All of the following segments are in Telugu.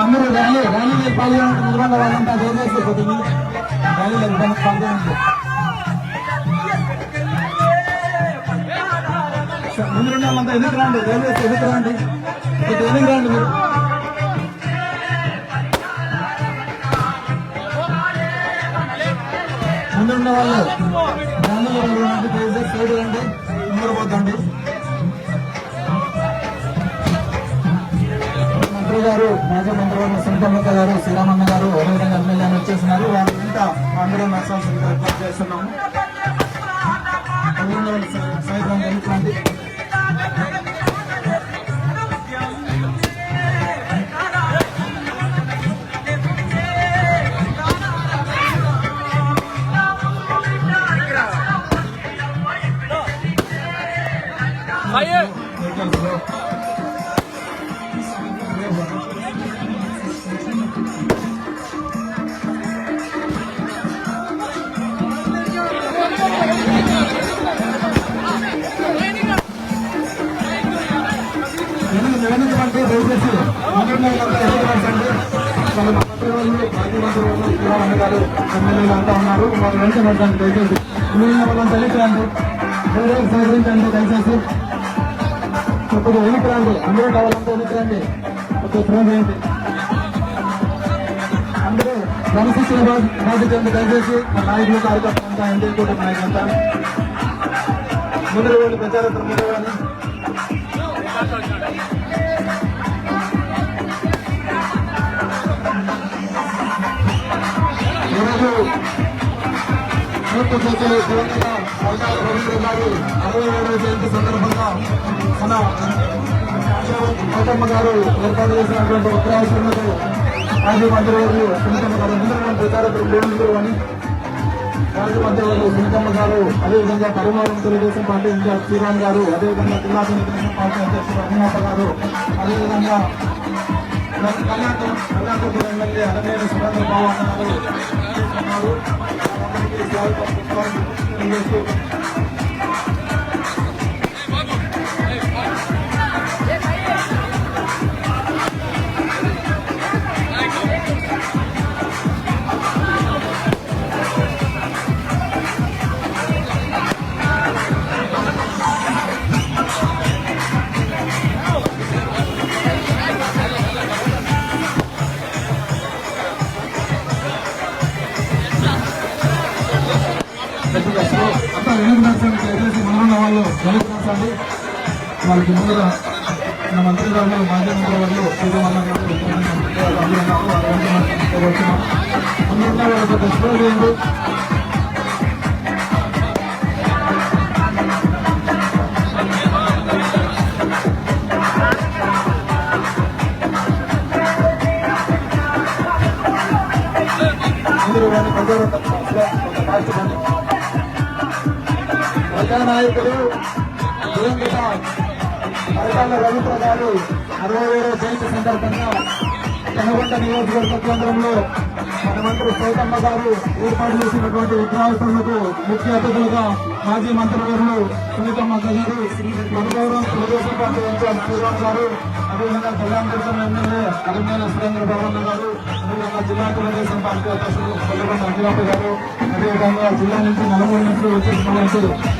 అందరూ ర్యాలీ ర్యాలీలో పాల్గొనడం ముందుగా వాళ్ళంతా దయచేసి కొద్దిగా ర్యాలీలో పాల్గొనండి ముందు రెండు వాళ్ళంతా ఎందుకు రండి? దయచేసి ఎందుకు రండి? కొద్దిగా ఎందుకు రండి మీరు? ముందున్న వాళ్ళు ర్యాలీలో పాల్గొనండి దయచేసి సైడ్ రండి ముందు పోతండి మంత్రి గారు మాజీ మంత్రివర్గ సునీతమ్మక్క గారు శ్రీరామన్న గారు అదేవిధంగా ఎమ్మెల్యే వచ్చేసినారు. వారి వెంట అందరం నచ్చాల్సిందిగా రిక్వెస్ట్ చేస్తున్నాము. కొద్దిగా వెనక్కి రండి. అందరూ కావాలంటే వెనక్కి రండి. కొద్దిగా త్వర చేయండి అందరూ క్రమశిక్షణ బాధ్యత దయచేసి మా నాయకులు కార్యకర్తలు అంతా ఎన్డీ కూటమి నాయకులంతా ముందు వెళ్ళి ప్రచారం ముందు కానీ ఈరోజు పూర్తి చేసే దివంగత సర్దార్ రవీంద్ర గారు అరవై ఏడవ జయంతి సందర్భంగా మన గౌతమ్మ గారు ఏర్పాటు చేసినటువంటి ఉత్తరాశ్రమకు మాజీ మంత్రివర్యులు సునీతమ్మ గారు అందరూ ప్రచారకులు లేనుందరు అని మాజీ మంత్రివర్యులు సునీతమ్మ గారు అదేవిధంగా కరీంనగర్ తెలుగుదేశం పార్టీ ఇన్ఛార్జ్ శ్రీరామ్ గారు అదేవిధంగా జిల్లా తెలుగుదేశం పార్టీ అధ్యక్షుడు రఘునాథ గారు అదేవిధంగా కళ్యాణ కళ్యాణపూర్ ఎమ్మెల్యే అరవేరు సురేంద్ర బాబు అన్నారు ఉన్నారు. వారందరికీ స్వాగతం వెనక్కి నడచండి వాళ్ళకి ముందర మన మంత్రి గారు మాజీ మంత్రి వాళ్ళు గారు వాళ్ళకి డిస్ప్లే చేయండి అందరూ వారిని ప్రజలు మార్చుకోండి రవీంద్ర గారు అరవై ఏడవ జయంతి సందర్భంగా పెనగొండ నియోజకవర్గ కేంద్రంలో మన మంత్రి గారు ఏర్పాటు చేసినటువంటి విగ్రహాలకు ముఖ్య అతిథులుగా మాజీ మంత్రివర్యులు సునీతమ్మ గారు మనగౌరవం తెలుగుదేశం పార్టీ ఇన్ఛార్జ్ శ్రీరామ్ గారు అదేవిధంగా కళ్యాణదుర్గం ఎమ్మెల్యే అరమేల సురేంద్ర గారు అదేవిధంగా జిల్లా తెలుగుదేశం పార్టీ అధ్యక్షులు కొల్లగొండ గారు అదేవిధంగా జిల్లా నుంచి నలుగురు నుంచి వచ్చేసినటువంటి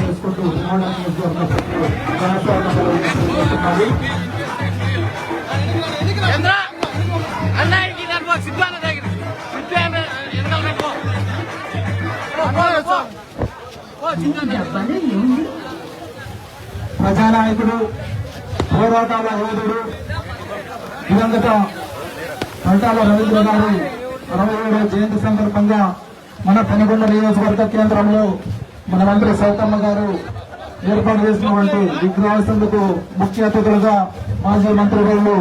చేసుకుంటూ చంద్ర అన్నయ్యకి నాకు సిద్ధు అన్న దగ్గర సిద్ధు అన్న పెట్టుకో ప్రజానాయకుడు పోరాటాల యోధుడు దివంగత పంటాల రవీంద్ర గారు అరవై ఏడవ జయంతి సందర్భంగా మన పనిగొండ నియోజకవర్గ కేంద్రంలో మన మంత్రి సౌతమ్మ గారు ఏర్పాటు చేసినటువంటి విగ్రహాసందుకు ముఖ్య అతిథులుగా మాజీ మంత్రి వాళ్ళు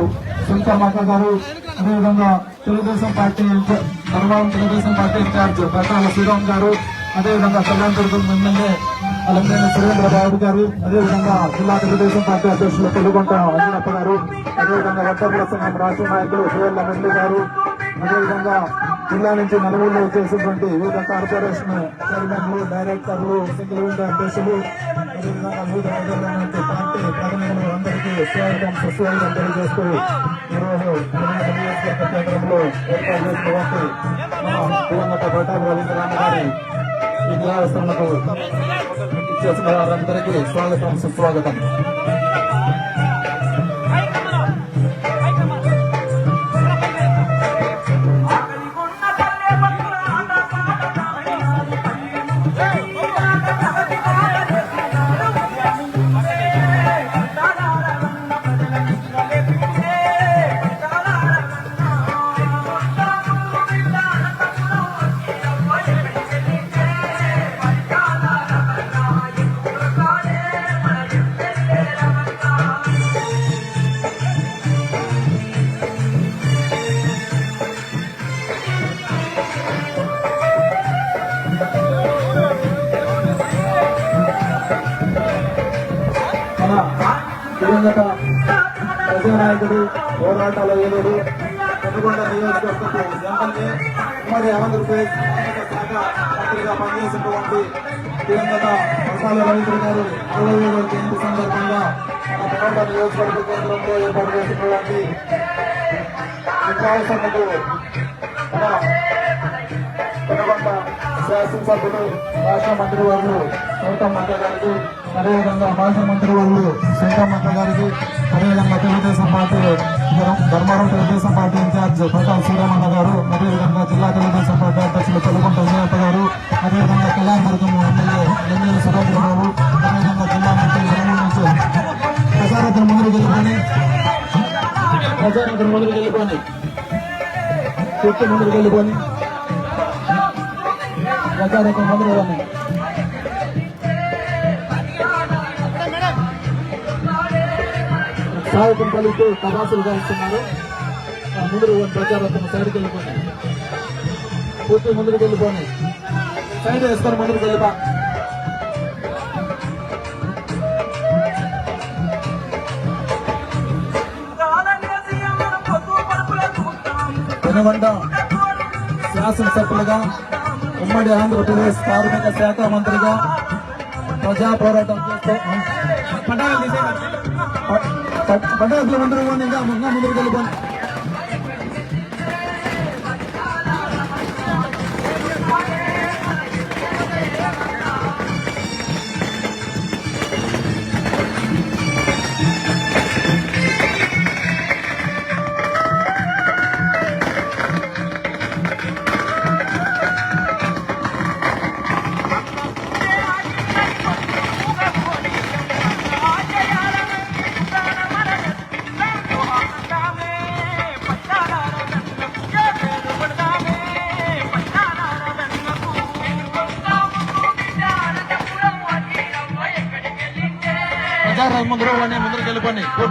సుల్తామక్క గారు అదేవిధంగా Telugu Desam party Dharmavaram Telugu Desam party incharge Prakala Sriram garu అదేవిధంగా కళ్యాణదుర్గం ఎమ్మెల్యే అలంనేని సురేంద్ర బాబు గారు అదేవిధంగా జిల్లా తెలుగుదేశం పార్టీ అధ్యక్షులు తెలుగుంట అంజనప్ప గారు అదేవిధంగా వర్తకుల సంఘం రాష్ట్ర నాయకులు సువర్ణ మురళి గారు అదేవిధంగా జిల్లా నుంచి నలుగురులో చేసినటువంటి వివిధ కార్పొరేషన్ చైర్మన్లు డైరెక్టర్లు సింగిల్ విండో అధ్యక్షులు అదేవిధంగా వివిధ పార్టీ ప్రతినిధులు అందరికీ స్వాగతం సుస్వాగతం తెలియజేస్తూ ఈరోజు కేంద్రంలో ఏర్పాటు చేసినటువంటి దివంగత ప్రతాప్ రవీంద్రనాథ్ గారి విగ్రహావస్థలకు చేసిన వారందరికీ స్వాగతం సుస్వాగతం. ప్రజానాయకుడు పోరాటాల వేలుడు పెనుగొండ నియోజకవర్గపు ఎమ్మెల్యే ఉమ్మడి ఆంధ్రప్రదేశ్ శాఖ మంత్రిగా పనిచేసినటువంటి దివంగత మసాల రవీంద్ర గారు అరవై ఏడవ జయంతి సందర్భంగా మన పెనుగొండ నియోజకవర్గ కేంద్రంలో ఏర్పాటు చేసినటువంటి విగ్రహాసనకు మన పెనుగొండ శాసనసభ్యులు రాష్ట్ర మంత్రి వారు సౌతమ్మ గారికి అదేవిధంగా మాజీ మంత్రి వాళ్ళు సీతమ్మ గారికి అదేవిధంగా తెలుగుదేశం పార్టీ ధర్మ- తెలుగుదేశం పార్టీ ఇన్ఛార్జ్ ప్రతాప్ శ్రీరామన్న గారు అదేవిధంగా జిల్లా తెలుగుదేశం పార్టీ అధ్యక్షులు తెలుగుంట విజయప్ప గారు అదేవిధంగా కళ్యాణదుర్గం ఎమ్మెల్యే ఎమ్మెల్యే సురేంద్ర బాబు అదేవిధంగా జిల్లా మంత్రి వరంగల్ నుంచి ప్రచారత్న ముందుకు వెళ్ళిపోయి ప్రచారత్న ముందుకు వెళ్ళిపోయి పూర్తి ముందుకు వెళ్ళిపోయి ప్రచారత్న ముందుకు వెళ్ళి సాయకం పలుకుతూ తపాసులు కాల్స్తున్నారు ఆ ముందు ప్రచారత్న సైడ్కి వెళ్ళిపోయి పూర్తి ముందుకు వెళ్ళిపోయి సైడ్ వేసుకొని ముందుకు వెళ్ళిపా. పెనుగొండ శాసనసభ్యులుగా ఉమ్మడి ఆంధ్రప్రదేశ్ కార్మిక శాఖ మంత్రిగా ప్రజా పోరాటం చేస్తూ పటాలు తీసేయండి. பட்டாசுல வந்துருவாங்க வந்துருக்கோம்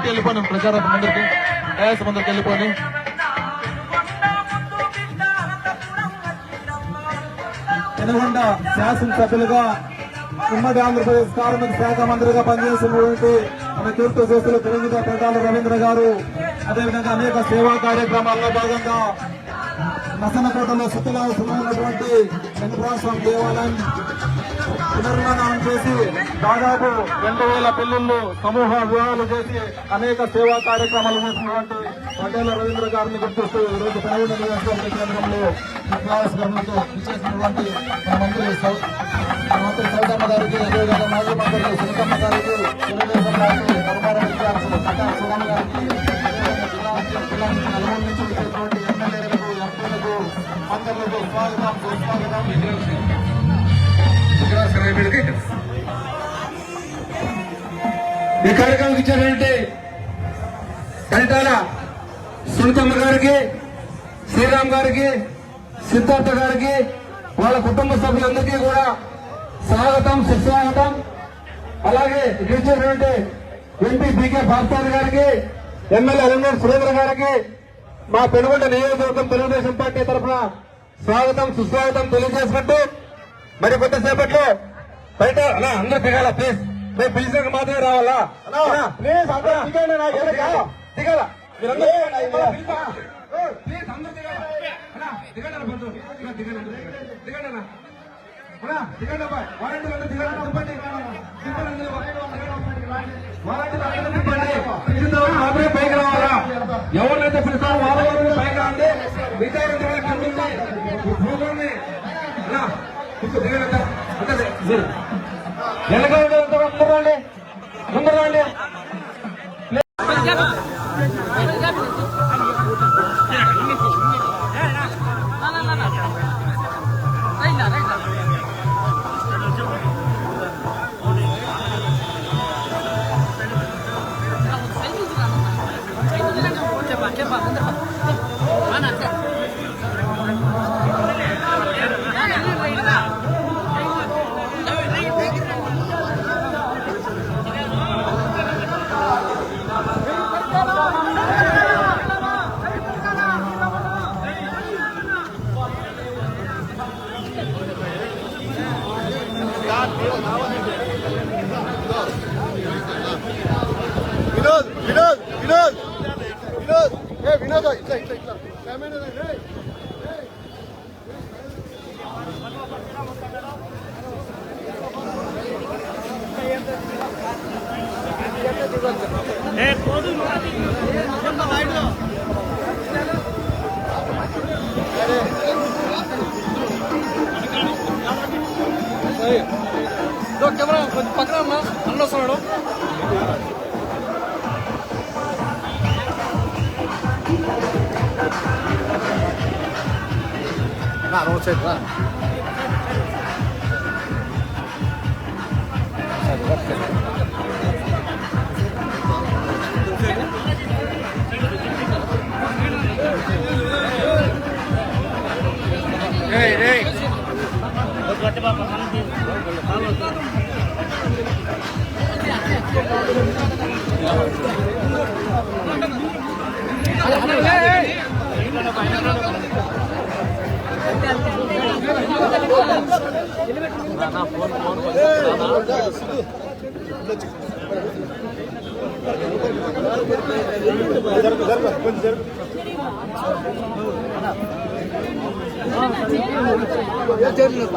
వెళ్ళిపోండి పూర్తి ప్రచారం ముందరికి డయాస్ ముందరికి వెళ్ళిపోండి. పెనుగొండ శాసనసభ్యులుగా ఉమ్మడి ఆంధ్రప్రదేశ్ కార్మిక శాఖ మంత్రిగా పనిచేసినటువంటి మన కీర్తి చేస్తున్న తెలుగుగా పెద్దాల రవీంద్ర గారు అదేవిధంగా అనేక సేవా కార్యక్రమాల్లో భాగంగా నసనకోటలో సుతులా ఉన్నటువంటి వెంకటేశ్వర దేవాలయం పునర్నిర్మాణం చేసి దాదాపు రెండు వేల పెళ్ళిళ్ళు సమూహ వివాహాలు చేసి అనేక సేవా కార్యక్రమాలు చేసినటువంటి పటేల రవీంద్ర గారిని గుర్తిస్తూ ఈరోజు పెనగొండ నియోజకవర్గ కేంద్రంలో విప్లవాస్కరణతో ఇచ్చేసినటువంటి మంత్రి మంత్రి సౌదమ్మ గారికి అదేవిధంగా మాజీ మంత్రి సునకమ్మ గారికి తెలుగుదేశం గారికి ధర్మారం విద్యార్థులు సటా సుమన్ గారికి జిల్లా నుంచి నలుగురు నుంచి వచ్చేటువంటి ఎమ్మెల్యేలకు ఎంపీలకు మంత్రులకు స్వాగతం సుస్వాగతం. ఈ కార్యక్రమం ఇచ్చారంటే కంటాల సునీతమ్మ గారికి శ్రీరామ్ గారికి సిద్ధార్థ గారికి వాళ్ళ కుటుంబ సభ్యులందరికీ కూడా స్వాగతం సుస్వాగతం. అలాగే గెలిచినటువంటి ఎంపీ బీకే భాస్కర్ గారికి ఎమ్మెల్యే అలంగర్ సురేంద్ర గారికి మా పెనుగొండ నియోజకవర్గం తెలుగుదేశం పార్టీ తరఫున స్వాగతం సుస్వాగతం తెలియజేసినట్టు మరి కొంతసేపట్లో బయట అలా అందరూ దిగాల ప్లీజ్ మేము పిలిచినాక మాత్రమే రావాలా ప్లీజ్ అందరూ దిగాల దిగాల ఎవరినైతే పిలుస్తారో వాళ్ళ పైకి రాండి విచారించడానికి 本当、ね、ఇట్లా ఇట్లా ఇట్లా ఇట్లా కెమెరా ఏ పోదు కెమెరా పక్కన అన్న అన్న వస్తున్నాడు 大 don't.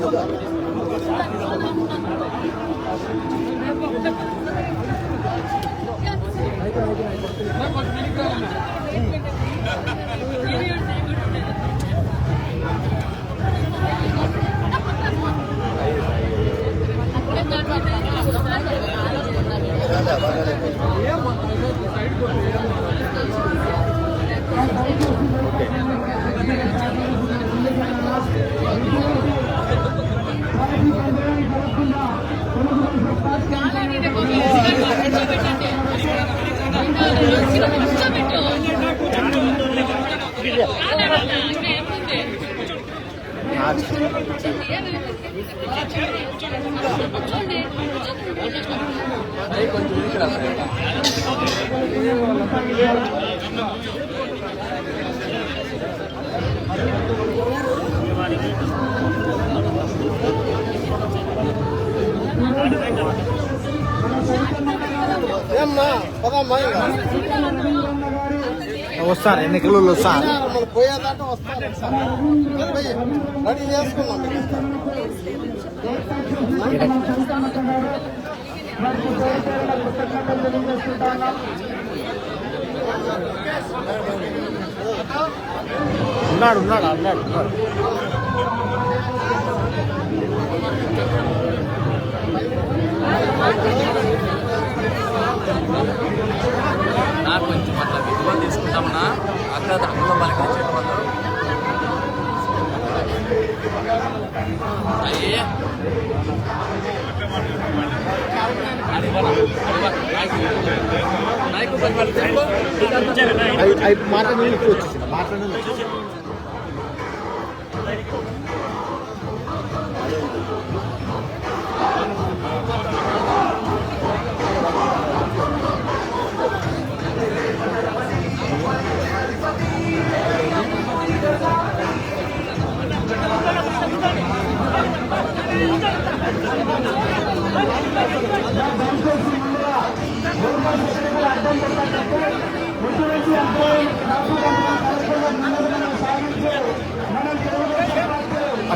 Okay. కొంచెం వస్తారు ఎన్నికలు వస్తారు. మన పోయేదాకా వస్తారు. రెడీ చేసుకున్నాం ఉన్నాడు ఉన్నాడు అన్నాడు ఉన్నాడు. నాకు కొంచెం అట్లా విలువ తీసుకుంటామన్నా. అక్కడ అక్కడ పలకరించే వాళ్ళు. అయ్యే. మాట నీళ్ళు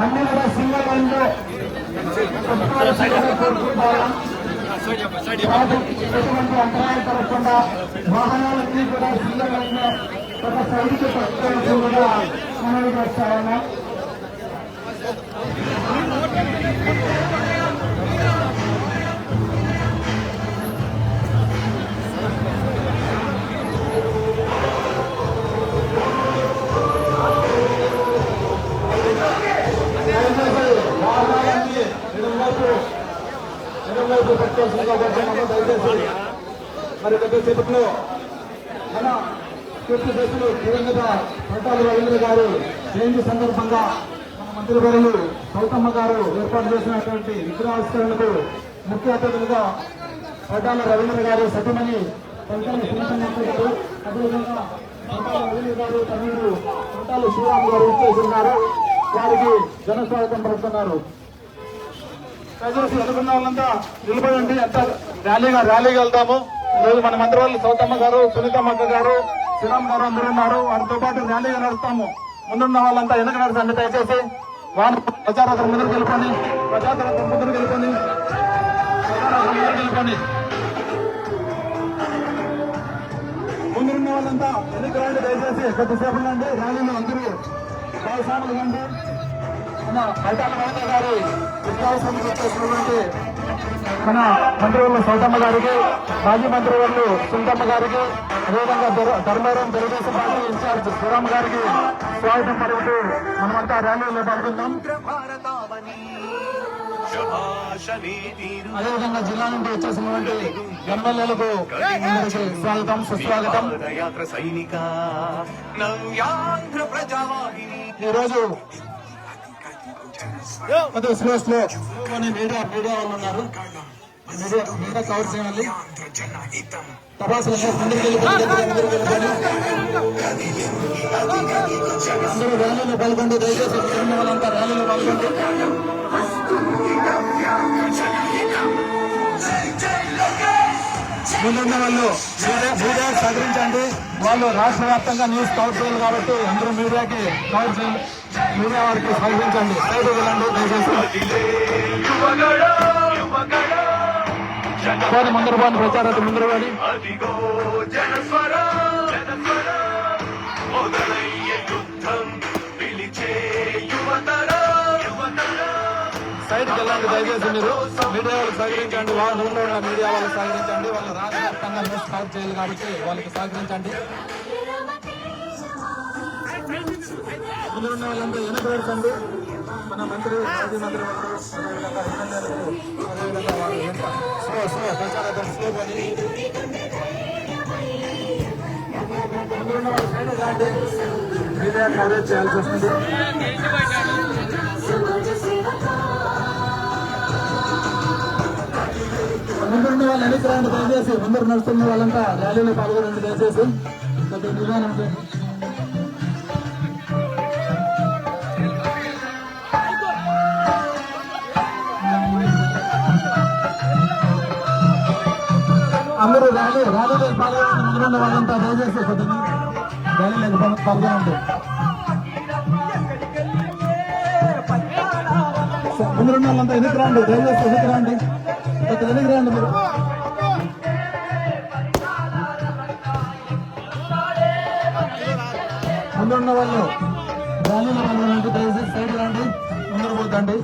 అన్ని కూడా సింగల్ లైన్లో ఎటువంటి అంతరాయం కలగకుండా వాహనాలన్నీ కూడా సింగల్ లైన్లో ఒక సైడ్కి కూడా మనవి చేస్తా ఉన్నాం. ఎడమవైపు పెట్టాల్సిందిగా కోరుతున్నాము దయచేసి మరి కొద్దిసేపట్లో మన కీర్తి దశలు దివంగత పట్టాలు రవీంద్ర గారు. జయంతి సందర్భంగా మన మంత్రి మంత్రివర్యులు గౌతమ్మ గారు ఏర్పాటు చేసినటువంటి విగ్రహావిష్కరణకు ముఖ్య అతిథులుగా పట్టాల రవీంద్ర గారు సతీమణి పంచాల శ్రీకృష్ణ గారు అదేవిధంగా పట్టాల రవీంద్ర గారు తమిళుడు పట్టాల శ్రీరామ్ గారు ఇచ్చేసి ఉన్నారు వారికి జనస్వాగతం పడుతున్నారు ప్రజలు దయచేసి అనుకున్న వాళ్ళంతా నిలబడండి. ఎంత ర్యాలీగా ర్యాలీగా వెళ్తాము ఈరోజు మన మంత్రి వాళ్ళు సౌతమ్మ గారు సునీతమ్మ గారు శ్రీరామ్ గారు అందరూ ఉన్నారు వారితో పాటు ర్యాలీగా నడుస్తాము. ముందున్న వాళ్ళంతా వెనక నడచండి దయచేసి. వారు ప్రచారథం ముందుకు వెళ్ళిపోండి. ప్రచారథం ముందుకు వెళ్ళిపోండి. ప్రచారథం ముందుకు ముందున్న వాళ్ళంతా వెనక రండి దయచేసి. కొద్దిసేపు రండి ర్యాలీలో అందరూ భాగస్వాములు కండి. మన బయటాల మహేంద్ర గారి విశ్వాసం చేసినటువంటి మన మంత్రివర్లు సౌతమ్మ గారికి మాజీ మంత్రివర్లు సుందమ్మ గారికి అదేవిధంగా ధర్- ధర్మవరం తెలుగుదేశం పార్టీ ఇన్ఛార్జ్ శ్రీరామ్ గారికి స్వాగతం పలుకుతూ మనమంతా ర్యాలీలో పాల్గొందాం అదేవిధంగా జిల్లా నుండి వచ్చేసినటువంటి ఎమ్మెల్యేలకు స్వాగతం సుస్వాగతం. ఈ రోజు కొద్దిగా స్లో స్లో కొన్ని మీడియా మీడియా వాళ్ళు ఉన్నారు మీడియా మీడియా కవర్ చేయాలి తపాసులు ముందుకు అందరూ ర్యాలీలో పాల్గొండి దయచేసి వాళ్ళంతా ర్యాలీలో పాల్గొండి ముందున్న వాళ్ళు సాధించండి మీడియా సహకరించండి. వాళ్ళు రాష్ట్ర వ్యాప్తంగా న్యూస్ కవర్ చేయాలి కాబట్టి అందరూ మీడియాకి కవర్ చేయండి మీడియా వారికి స్పందించండి సైడ్ వెళ్ళండి దయచేసి. యువగడ యువగడ పోనీ ముందర పోని. ప్రచారాలు ముందర పోని యుద్ధం పిలిచే బయటకు వెళ్ళండి దయచేసి మీరు. మీడియా వాళ్ళు సహకరించండి వాళ్ళు ఊళ్ళో ఉన్న మీడియా వాళ్ళు సహకరించండి వాళ్ళు రాష్ట్ర వ్యాప్తంగా న్యూస్ కవర్ చేయాలి కాబట్టి వాళ్ళకి సహకరించండి. ఉన్న వాళ్ళంతా వెనక పెడతండి మన మంత్రి మాజీ మంత్రి స్లో స్లో ప్రచారం స్లో పని. ముందు మీడియా కవరేజ్ చేయాల్సి వస్తుంది. ముందున్న వాళ్ళు వెనక్కి దయచేసి ముందరు నడుస్తున్న వాళ్ళంతా ర్యాలీలో పాల్గొనండి దయచేసి కొద్దిగా నిదానం అందరూ ర్యాలీ ర్యాలీలో పాల్గొనండి ముందున్న వాళ్ళంతా దయచేసి కొద్దిగా ర్యాలీలో పాల్గొనండి. ముందు ముందున్న వాళ్ళంతా వెనక్కి రండి దయచేసి వెనక్కి రండి కొంచెం వెనక్కి రండి మీరు. ముందున్న వాళ్ళు ర్యాలీలో పాల్గొనండి దయచేసి సైడ్ రండి ముందర పోతండి.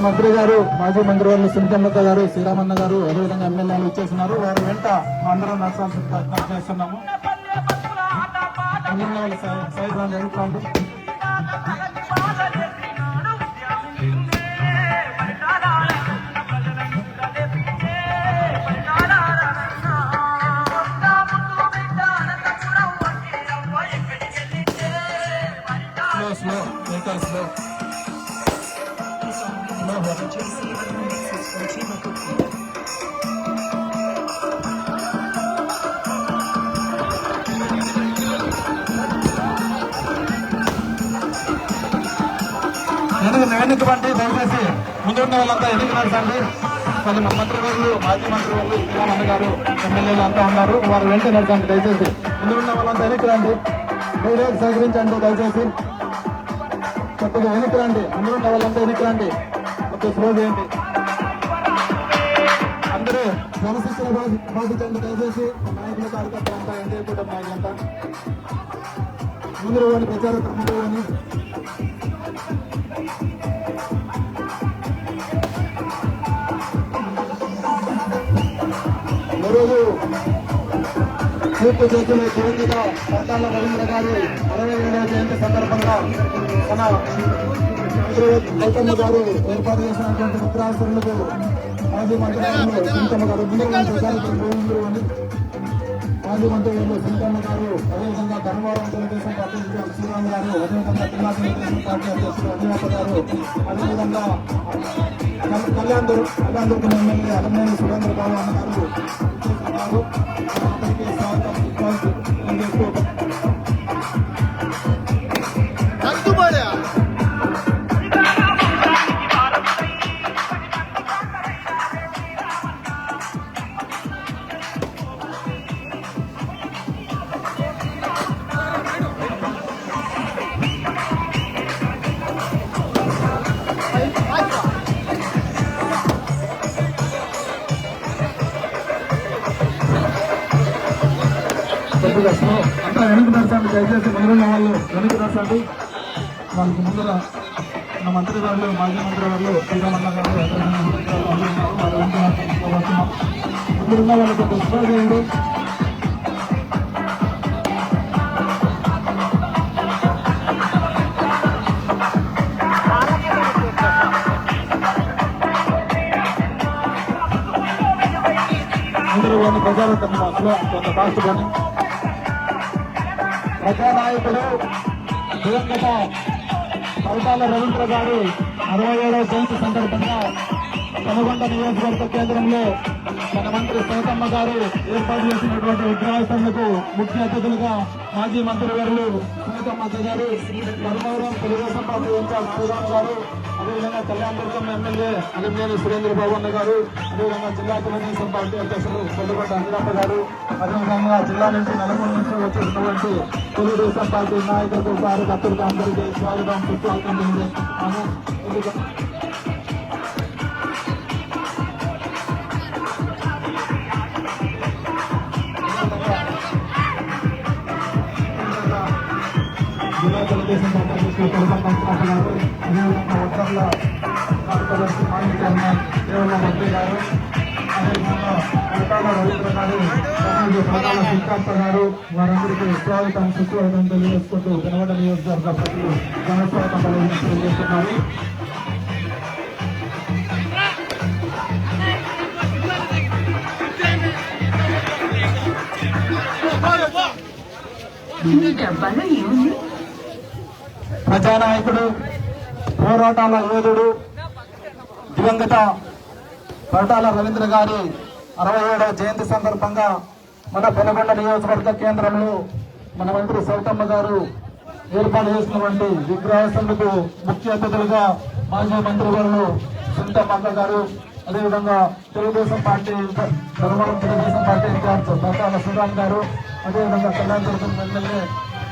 మంత్రి గారు మాజీ మంత్రి వాళ్ళు సునీతమ్మక్క గారు శ్రీరామన్న గారు అదేవిధంగా ఎమ్మెల్యేలు ఇచ్చేస్తున్నారు వారి వెంట అందరం నష్టాల్సి ప్రయత్నం చేస్తున్నాము. ముందున్న వాళ్ళు సై- సైడ్ రండి స్లో స్లో వెహికల్ స్లో ఎందుకు వెనక వెనక్కి పండి దయచేసి ముందున్న వాళ్ళంతా ఎందుకు నడచండి? మళ్ళీ మా మంత్రి వాళ్ళు మాజీ మంత్రి వాళ్ళు శ్రీరామన్న గారు ఎమ్మెల్యేలు అంతా ఉన్నారు. వారు వెంటనే నడచండి దయచేసి. ముందున్న వాళ్ళంతా వెనక్కి రండి? మీరే సహకరించండి దయచేసి. కొద్దిగా వెనక్కి రండి ముందున్న వాళ్ళంతా వెనక్కి రండి కొద్దిగా స్లో చేయండి. అందరూ క్రమశిక్షణ పాటి- పాటించండి దయచేసి నాయకులు కార్యకర్తలంతా ఎన్డీఏ కూటమి నాయకులంతా ముందు పోని ప్రచార ముందు పోని ఈరోజు తూర్పు చేతులు దివంగత పట్టాల రవీంద్ర గారి అరవై ఏడవ జయంతి సందర్భంగా మన గౌతమ్మ గారు ఏర్పాటు చేసినటువంటి మిత్రాశ్రములకు మాజీ మంత్రి సింతమ్మ గారు ముందు మాజీ మంత్రి గారు సునీతమ్మ గారు అదేవిధంగా ధర్మవరం తెలుగుదేశం పార్టీ ఇన్ఛార్జ్ శ్రీరామ్ గారు అదేవిధంగా జిల్లా తెలుగుదేశం పార్టీ అధ్యక్షుడు అనియప్ప గారు అదేవిధంగా కళ్యాణ్ కళ్యాణ్ ఎమ్మెల్యే అలమేని సురేంద్ర బాబు అన్న గారు ముందర మన మంత్రి గారు మాజీ మంత్రి గారు శ్రీరామన్న గారు అదేవిధంగా మంత్రి వాళ్ళకి కొంచెం అందరూ ప్రజలు తమ కొంత ఫాస్ట్ కానీ దివంగత పల్టాల రవీంద్ర గారి అరవై ఏడవ జయంతి సందర్భంగా కనుగొండ నియోజకవర్గ కేంద్రంలో మన మంత్రి సైతమ్మ గారు ఏర్పాటు చేసినటువంటి విగ్రహాసనకు ముఖ్య అతిథులుగా మాజీ మంత్రి గారు సైతమ్మ గారు ధర్మవరం తెలుగుదేశం పార్టీ ఇన్ఛార్జ్ శ్రీరామ్ గారు అదేవిధంగా కళ్యాణదుర్గం ఎమ్మెల్యే అలిమేని సురేంద్ర బాబు గారు అదేవిధంగా జిల్లా తెలుగుదేశం పార్టీ అధ్యక్షులు కొల్లుగొండ అంజనప్ప గారు అదేవిధంగా జిల్లా నుంచి నలుగురు నుంచి వచ్చేసినటువంటి తెలుగుదేశం పార్టీ నాయకులకు కార్యకర్తలకు అందరికీ స్వాగతం సుస్వాగతం తెలియజేస్తున్నాము ఎందుకంటే జిల్లా తెలుగుదేశం పార్టీ అధ్యక్షులు కొలకం పంచనాథ గారు అదేవిధంగా ఉత్తర్ల కార్పొరేషన్ మాజీ చైర్మన్ కేవలం మంత్రి గారు అదేవిధంగా కొలకాల రవీంద్ర గారు సిద్ధార్థ గారు వారందరికీ స్వాగతం సుస్వాగతం తెలియజేసుకుంటూ కనవడ నియోజకవర్గ ప్రజలు ఘనస్వాగతం తెలియజేస్తున్నారు ప్రజానాయకుడు పోరాటాల యోధుడు దివంగత పరటాల రవీంద్ర గారి అరవై ఏడవ జయంతి సందర్భంగా మన పెనగొండ నియోజకవర్గ కేంద్రంలో మన మంత్రి సౌతమ్మ గారు ఏర్పాటు చేసినటువంటి విగ్రహాసనకు ముఖ్య అతిథులుగా మాజీ మంత్రి గారు సుంతమ్మ గారు అదేవిధంగా Telugu Desam party Dharmavaram Telugu Desam party incharge Paritala Sudhan garu అదేవిధంగా కళ్యాణ్ దుర్గం ఎమ్మెల్యే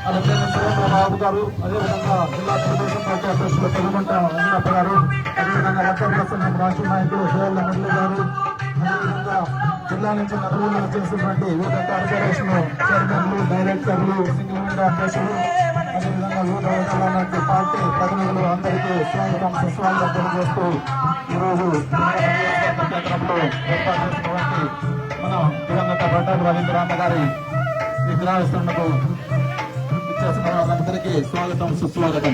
అలాగే సురేంద్ర బాబు గారు. అదేవిధంగా జిల్లా తెలుగుదేశం పార్టీ అధ్యక్షులు పెనుమంట అన్నప్ప గారు. అదేవిధంగా వర్కర్ల సంఘం రాష్ట్ర నాయకులు హేళ్ళ మురళి గారు. అదేవిధంగా జిల్లా నుంచి నలుగురు చేసినటువంటి వివిధ కార్పొరేషన్ చైర్మన్లు డైరెక్టర్లు సింగిల్ విండో అధ్యక్షులు అదేవిధంగా వివిధ వర్గాల పార్టీ ప్రతినిధులు అందరికీ స్వాగతం సుస్వాగతం తెలియజేస్తూ ఈరోజు కేంద్రంలో ఏర్పాటు చేసినటువంటి మన దివంగత బండారు రవీంద్రనాథ్ గారి విగ్రహావిస్తరణకు చేసిన వాళ్ళందరికీ స్వాగతం సుస్వాగతం